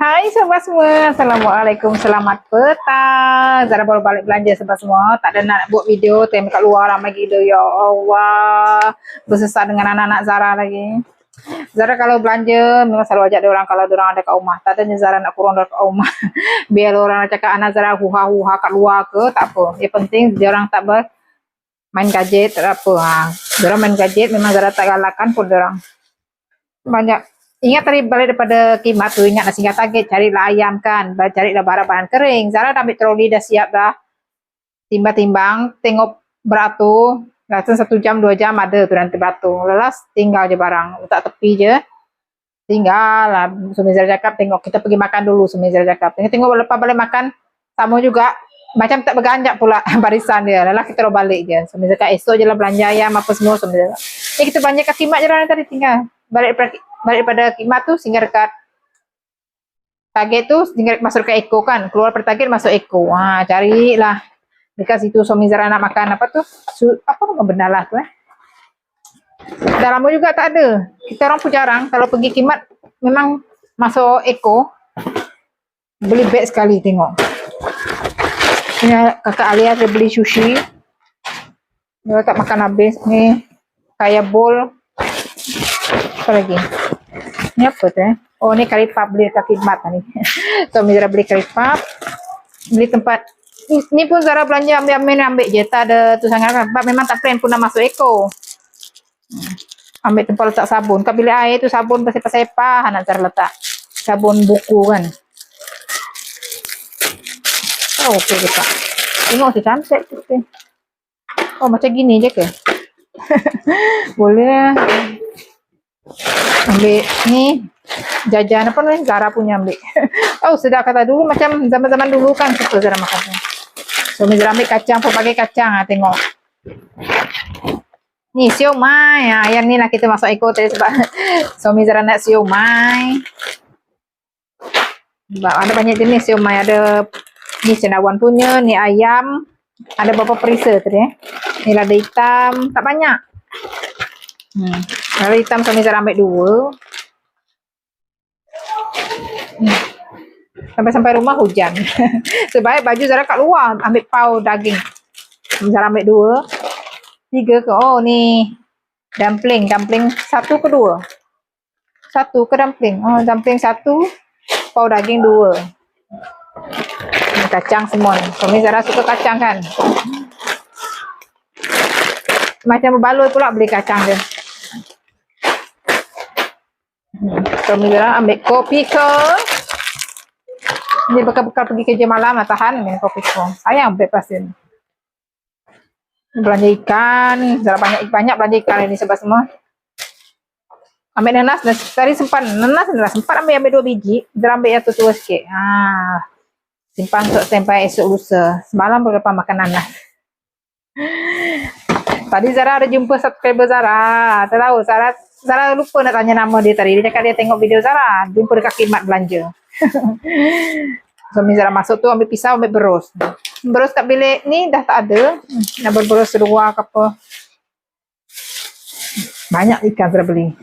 Hai sobat semua, Assalamualaikum, selamat petang Zara baru balik belanja sobat semua Tak ada nak buat video, time kat luar ramai gila Ya Allah Bersesat dengan anak-anak Zara lagi Zara kalau belanja memang selalu ajak orang kalau orang ada kat rumah. Tak adanya Zara nak kurang dari kat rumah. Biar orang cakap anak Zara huha-huha kat luar ke, tak apa. Yang penting dia orang tak ber main gadget, tak apa. Ha. Dia orang main gadget memang Zara tak galakkan pun dia orang. Banyak Ingat tadi balik daripada kimat tu, ingat nak singgah target, carilah ayam kan, carilah barang-barang kering. Zara dah ambil troli, dah siap dah. Timbang-timbang, tengok beratur, rasa satu jam, dua jam ada tu nanti beratur. Lelas, tinggal je barang, letak tepi je. Tinggal lah, Sumi Zara cakap, tengok kita pergi makan dulu, Sumi Zara cakap. Tengok, tengok lepas balik makan, sama juga, macam tak berganjak pula barisan dia. Lelah kita roh balik je. Sumi Zara cakap, esok je lah belanja ayam, apa semua, Sumi Zara. Ni kita belanja kaki mak je lah tadi tinggal. Balik balik pada kimat tu singgah dekat target tu singgah masuk ke Eko kan? Keluar per target masuk Eko. Ha carilah dekat situ. Suami Zara nak makan apa tu Su, apa nama benda lah tu eh? Dah lama juga tak ada. Kita orang pun jarang. Kalau pergi kimat memang masuk Eko beli beg sekali tengok. Ini kakak Alia dia beli sushi. Dia tak makan habis ni. Kayak bowl. Apa lagi Ni apa tu eh? Oh ni kari pap beli kat khidmat ni. so Mizra beli kari pap. Beli tempat ni, ni pun Zara belanja ambil ambil ambil je. Tak ada tu sangat kan. Sebab memang tak friend pun nak masuk eko. Hmm. Ambil tempat letak sabun. Kat bilik air tu sabun pasal-pasal nak Zara letak. Sabun buku kan. Oh okey kita. Tengok si cantik tu. Oh macam gini je ke? Boleh ambil ni jajan apa ni? Zara punya ambil. Oh sedap kata dulu macam zaman-zaman dulu kan suka Zara makan so Zara ambil kacang pun pakai kacang ha, tengok. Ni siomay ha, yang ni lah kita masuk ekor tadi sebab suami Zara nak siomay sebab ada banyak jenis siomay ada ni cendawan punya ni ayam. Ada beberapa perisa tadi eh. Ni lada hitam. Tak banyak Hmm. Kalau hitam kami Zara ambil dua. Hmm. Sampai-sampai rumah hujan. Sebaik baju Zara kat luar. Ambil pau daging. Zara ambil dua. Tiga ke? Oh ni. Dumpling. Dumpling satu ke dua? Satu ke dumpling? Oh dumpling satu. Pau daging dua. Kacang semua ni. Kami Zara suka kacang kan? Macam berbaloi pula beli kacang dia. Kami bilang ambil kopi ke. Ini bekal-bekal pergi kerja malam lah tahan ni kopi ke. Sayang ambil pasir. Belanja ikan. Banyak banyak belanja ikan ini sebab semua. Ambil nanas. Tadi sempat nanas nanas sempat ambil ambil dua biji. Dah ambil yang tua sikit. Ha. Simpan untuk sampai esok lusa. Semalam berapa makan nanas. Tadi Zara ada jumpa subscriber Zara. Tak tahu Zara Zara lupa nak tanya nama dia tadi. Dia cakap dia tengok video Zara. Jumpa dekat khidmat belanja. Suami Zara masuk tu ambil pisau, ambil berus. Berus kat bilik ni dah tak ada. Nak berberus seluar ke apa. Banyak ikan Zara beli.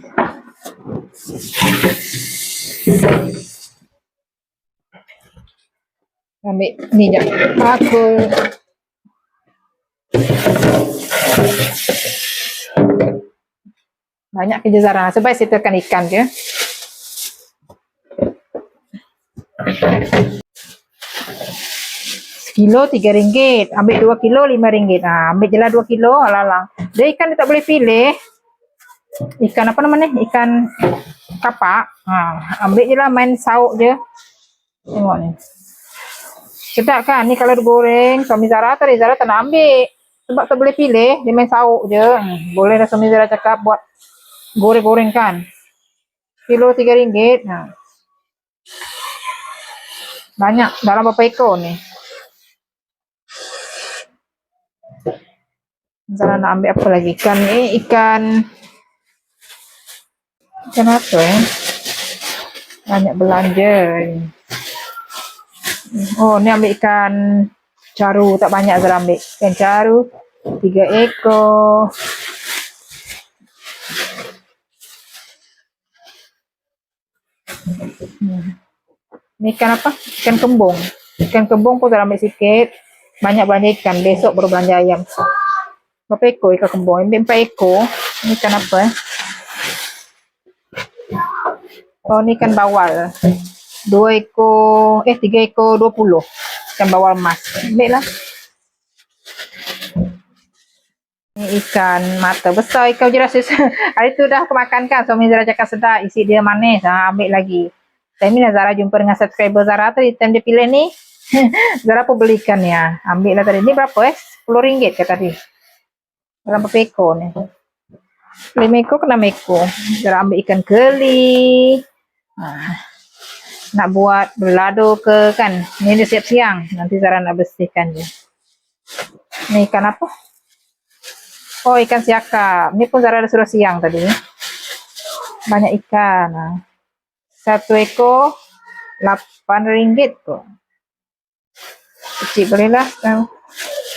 Ambil ni je. Aku banyak kerja Zara. Sebab saya tekan ikan je. Sekilo tiga ringgit. Ambil dua kilo lima ringgit. Ha, ambil je lah dua kilo. Alang-alang. Dia ikan dia tak boleh pilih. Ikan apa namanya? Ikan kapak. Ha, ambil je lah main sauk je. Tengok ni. Sedap kan? Ni kalau digoreng. Suami Zara tadi Zara tak nak ambil. Sebab tak boleh pilih. Dia main sauk je. Boleh lah suami Zara cakap buat goreng-goreng kan kilo tiga ringgit ha. banyak dalam berapa ekor ni Zara nak ambil apa lagi ikan ni ikan ikan apa eh banyak belanja oh ni ambil ikan caru tak banyak Zara ambil ikan caru tiga ekor Hmm. Ni ikan apa? Ikan kembung. Ikan kembung pun Zara ambil sikit. Banyak belanja ikan. Besok baru belanja ayam. Berapa ekor ikan kembung? Ambil empat ekor. Ni ikan apa eh? Oh, ni ikan bawal. Dua ekor, eh tiga ekor dua puluh. Ikan bawal emas. Ambil lah. Ni ikan mata besar ikan je rasa. Hari tu dah aku makan kan. Suami Zara cakap sedap. Isi dia manis. Ha, ambil lagi. Time ni Zara jumpa dengan subscriber Zara tadi. Time dia pilih ni. Zara pun belikan ya. Ambil lah tadi. Ni berapa eh? RM10 ke tadi. Dalam berapa ekor ni? 5 ekor ke 6 ekor. Zara ambil ikan keli. Ha. Nak buat belado ke kan. Ni dia siap siang. Nanti Zara nak bersihkan je. Ni ikan apa? Oh ikan siakap. Ni pun Zara dah suruh siang tadi. Banyak ikan. Ha. Satu ekor RM8 tu. Kecil boleh lah.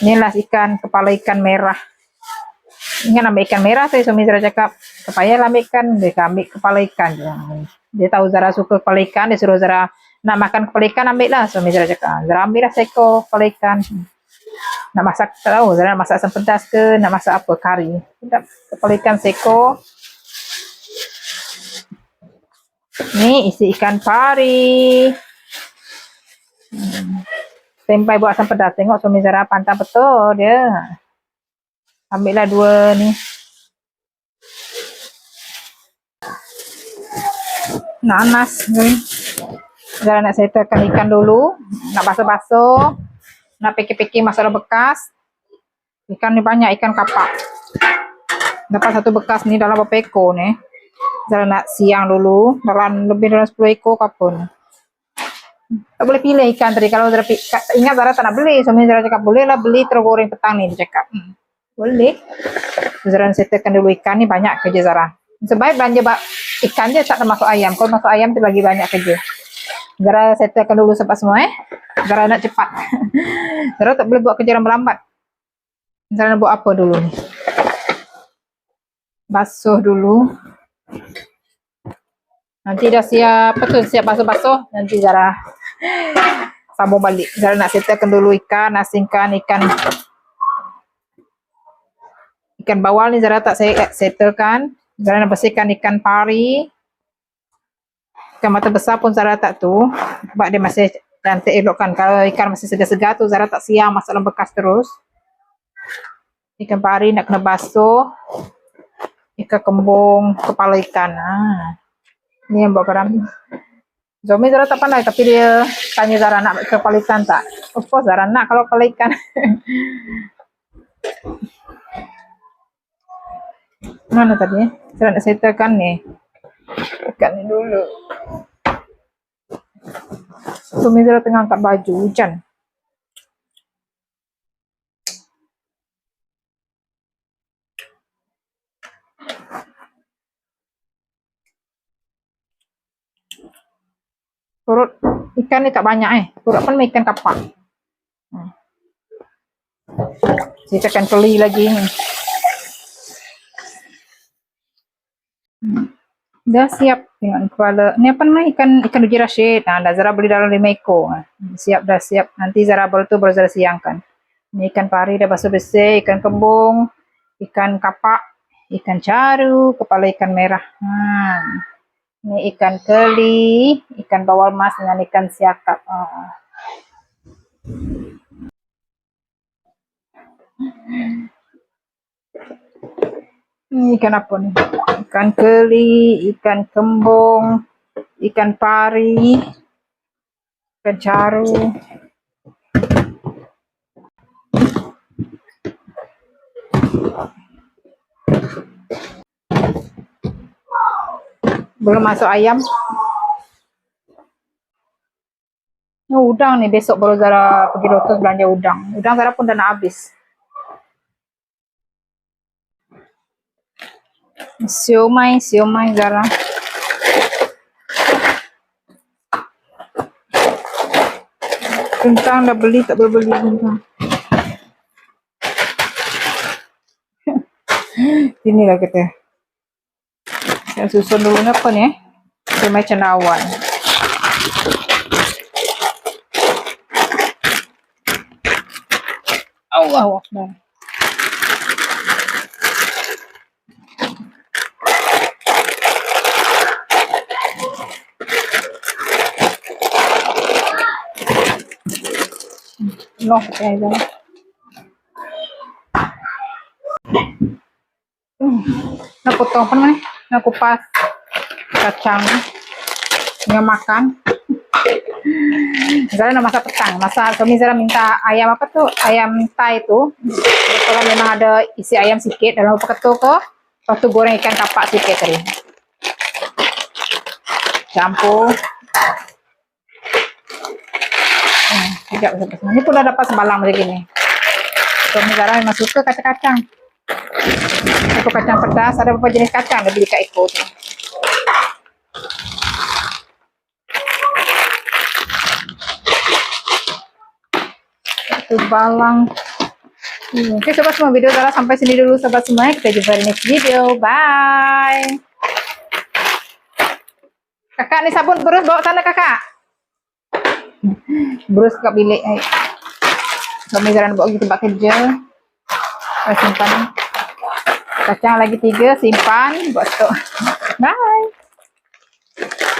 Ni lah ikan kepala ikan merah. Ingat ambil ikan merah saya suami Zara cakap. Supaya lah ambil ikan. Dia ambil kepala ikan je. Dia tahu Zara suka kepala ikan. Dia suruh Zara nak makan kepala ikan ambil lah. Suami Zara cakap. Zara ambil lah seekor kepala ikan. Nak masak, tak tahu. Zara nak masak asam pedas ke, nak masak apa, kari. Sedap. Kepala ikan seko. Ni isi ikan pari. Hmm. Sampai buat asam pedas. Tengok suami Zara pantang betul dia. Ambil lah dua ni. Nanas ni. Zara nak settlekan ikan dulu. Nak basuh-basuh nak peki-peki masalah bekas. Ikan ni banyak ikan kapak. Dapat satu bekas ni dalam berapa ekor ni. Zara nak siang dulu. Dalam lebih dalam 10 ekor kapun. Tak boleh pilih ikan tadi. Kalau Zara ingat Zara tak nak beli. Suami Zara cakap boleh lah beli terus goreng petang ni. Dia cakap. Hmm. Boleh. Zara settlekan dulu ikan ni banyak kerja Zara. Sebaik belanja ikan je tak termasuk ayam. Kalau masuk ayam tu lagi banyak kerja. Zara settlekan dulu sebab semua eh. Zara nak cepat. Zara tak boleh buat kerja lambat. Zara nak buat apa dulu ni? Basuh dulu. Nanti dah siap, apa tu? Siap basuh-basuh. Nanti Zara sambung balik. Zara nak settlekan dulu ikan, asingkan ikan ikan bawal ni Zara tak saya settlekan. Zara nak bersihkan ikan pari. Ikan mata besar pun Zara tak tu. Sebab dia masih nanti elokkan. Kalau ikan masih segar-segar tu Zara tak siang masuk dalam bekas terus. Ikan pari nak kena basuh. Ikan kembung, kepala ikan. Ha. Ni yang buat garam. Zomi Zara tak pandai tapi dia tanya Zara nak kepala ikan tak? Of course Zara nak kalau kepala ikan. Mana tadi? Zara nak settlekan ni. Ikan ni dulu. Suami Zara tengah angkat baju hujan. Perut ikan ni tak banyak eh. Perut pun ikan kapak. Hmm. Saya akan keli lagi ni. Dah siap tengok kepala. Ni apa nama ikan ikan uji rasyid. Ha, dah Zara beli dalam lima ekor. Ha. Siap dah siap. Nanti Zara baru tu baru Zara siangkan. Ni ikan pari dah basuh bersih. Ikan kembung. Ikan kapak. Ikan caru. Kepala ikan merah. Ha. Ni ikan keli. Ikan bawal mas dengan ikan siakap. Ha. Ini ikan apa ni? Ikan keli, ikan kembung, ikan pari, ikan caru. Belum masuk ayam. Oh, udang ni besok baru Zara pergi Lotus belanja udang. Udang Zara pun dah nak habis. Siomay, siomay Zara. Kentang dah beli, tak boleh beli kentang. Inilah kita. Saya susun dulu apa ni eh. Semai cendawan. Allah Akbar. Hmm. Nak potong apa namanya? Nak kupas kacang dengan makan. Zara nak masak petang. Masa suami Zara minta ayam apa tuh? Ayam Thai tu. Kebetulan memang ada isi ayam sikit dalam peketu ke. Lepas tu goreng ikan kapak sikit tadi. Campur. Sekejap, sekejap. Ini pun dah dapat sebalang macam gini. Suami Zara memang suka kacang-kacang. Itu kacang pedas. Ada beberapa jenis kacang dia beli kat Eko tu. Satu balang. Hmm. Okay, sobat semua video Zara sampai sini dulu sobat semua. Kita jumpa di next video. Bye. Kakak ni sabun berus bawa sana kakak. Berus kat bilik. Ay. Suami bawa pergi tempat kerja. Saya simpan. Kacang lagi tiga, simpan. Buat stok. Bye.